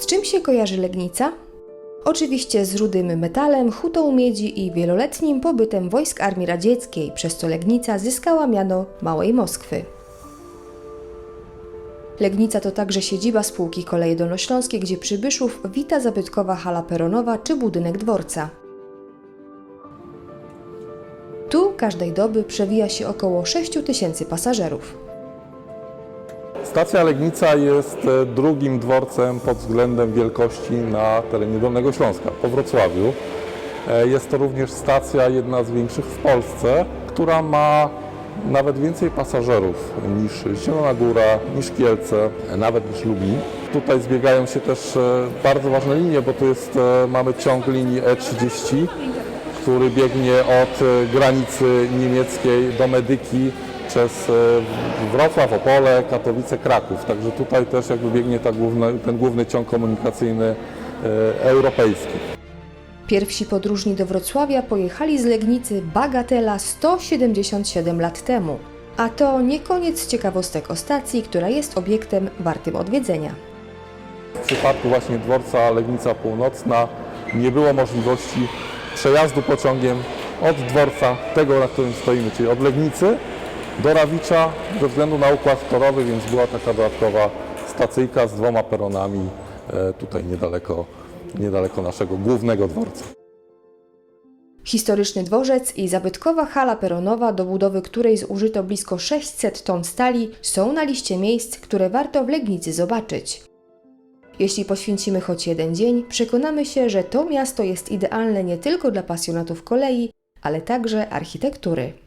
czym się kojarzy Legnica? Oczywiście z rudym metalem, hutą miedzi i wieloletnim pobytem wojsk Armii Radzieckiej, przez co Legnica zyskała miano Małej Moskwy. Legnica to także siedziba spółki Koleje Dolnośląskie, gdzie przybyszów wita zabytkowa hala peronowa czy budynek dworca. Tu każdej doby przewija się około 6 tysięcy pasażerów. Stacja Legnica jest e, drugim dworcem pod względem wielkości na terenie Dolnego Śląska, po Wrocławiu. E, Jest to również stacja, jedna z większych w Polsce, która ma nawet więcej pasażerów niż Zielona Góra, niż Kielce, nawet niż Lublin. Tutaj zbiegają się też e, bardzo ważne linie, bo tu jest, mamy ciąg linii E30, który biegnie od granicy niemieckiej do Medyki przez e, Wrocław, Opole, Katowice, Kraków. Także tutaj też jakby biegnie główna, ten główny ciąg komunikacyjny e, europejski. Pierwsi podróżni do Wrocławia pojechali z Legnicy bagatela 177 lat temu. A to nie koniec ciekawostek o stacji, która jest obiektem wartym odwiedzenia. W przypadku właśnie dworca Legnica Północna nie było możliwości przejazdu pociągiem od dworca tego, na którym stoimy, czyli od Legnicy do Rawicza ze względu na układ torowy, więc była taka dodatkowa stacyjka z dwoma peronami e, tutaj niedaleko, niedaleko naszego głównego dworca. Historyczny dworzec i zabytkowa hala peronowa, do budowy której zużyto blisko 600 ton stali, są na liście miejsc, które warto w Legnicy zobaczyć. Jeśli poświęcimy choć jeden dzień, przekonamy się, że to miasto jest idealne nie tylko dla pasjonatów kolei, ale także architektury.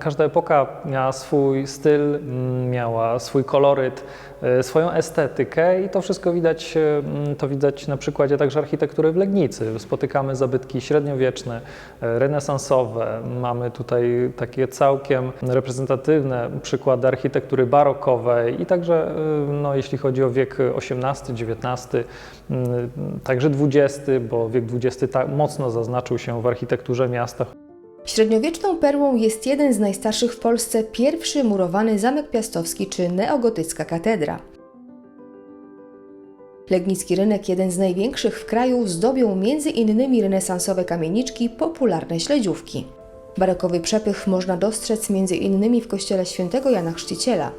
Każda epoka miała swój styl, mm, miała swój koloryt, e, swoją estetykę i to wszystko widać, e, mm, to widać na przykładzie także architektury w Legnicy. Spotykamy zabytki średniowieczne, e, renesansowe. Mamy tutaj takie całkiem reprezentatywne przykłady architektury barokowej i także no, jeśli chodzi o wiek XVIII, XIX, mm, także XX, bo wiek XX tak mocno zaznaczył się w architekturze miasta. Średniowieczną perłą jest jeden z najstarszych w Polsce pierwszy murowany zamek piastowski czy neogotycka katedra. Legnicki rynek, jeden z największych w kraju, zdobią innymi renesansowe kamieniczki, popularne śledziówki. Barokowy przepych można dostrzec innymi w kościele świętego Jana Chrzciciela.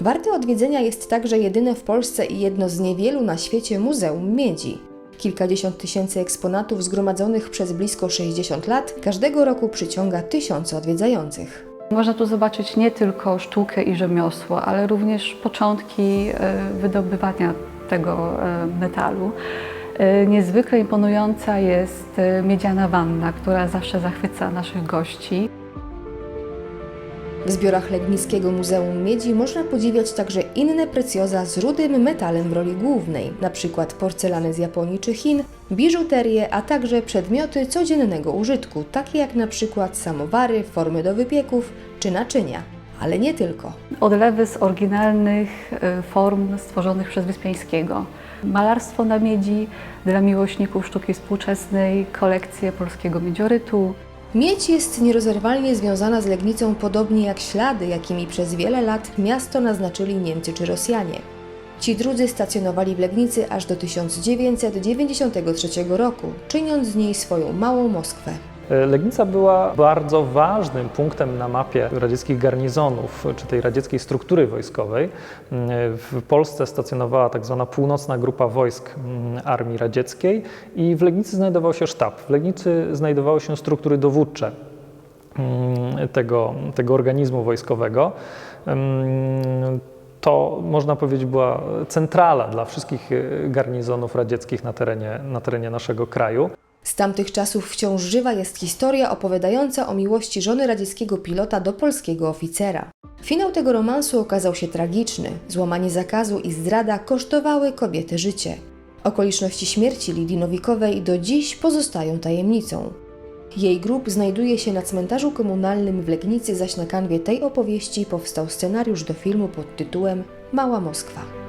Warte odwiedzenia jest także jedyne w Polsce i jedno z niewielu na świecie Muzeum Miedzi. Kilkadziesiąt tysięcy eksponatów zgromadzonych przez blisko 60 lat każdego roku przyciąga tysiące odwiedzających. Można tu zobaczyć nie tylko sztukę i rzemiosło, ale również początki e, wydobywania tego e, metalu. E, Niezwykle imponująca jest miedziana wanna, która zawsze zachwyca naszych gości. W zbiorach Legnickiego Muzeum Miedzi można podziwiać także inne precjoza z rudym metalem w roli głównej, np. porcelany z Japonii czy Chin, biżuterię, a także przedmioty codziennego użytku, takie jak np. samowary, formy do wypieków czy naczynia. Ale nie tylko. Odlewy z oryginalnych e, form stworzonych przez Wyspiańskiego. Malarstwo na miedzi dla miłośników sztuki współczesnej, kolekcje polskiego miedziorytu, Miedź jest nierozerwalnie związana z Legnicą podobnie jak ślady, jakimi przez wiele lat miasto naznaczyli Niemcy czy Rosjanie. Ci drudzy stacjonowali w Legnicy aż do 1993 roku, czyniąc z niej swoją małą Moskwę. Legnica była bardzo ważnym punktem na mapie radzieckich garnizonów, czy tej radzieckiej struktury wojskowej. W Polsce stacjonowała tak zwana północna grupa wojsk mm, Armii Radzieckiej i w Legnicy znajdował się sztab. W Legnicy znajdowały się struktury dowódcze mm, tego, tego organizmu wojskowego. Mm, To można powiedzieć była centrala dla wszystkich e, garnizonów radzieckich na terenie, na terenie naszego kraju. Z tamtych czasów wciąż żywa jest historia opowiadająca o miłości żony radzieckiego pilota do polskiego oficera. Finał tego romansu okazał się tragiczny. Złamanie zakazu i zdrada kosztowały kobiety życie. Okoliczności śmierci Lidii Nowikowej do dziś pozostają tajemnicą. Jej grób znajduje się na cmentarzu komunalnym w Legnicy, zaś na kanwie tej opowieści powstał scenariusz do filmu pod tytułem Mała Moskwa.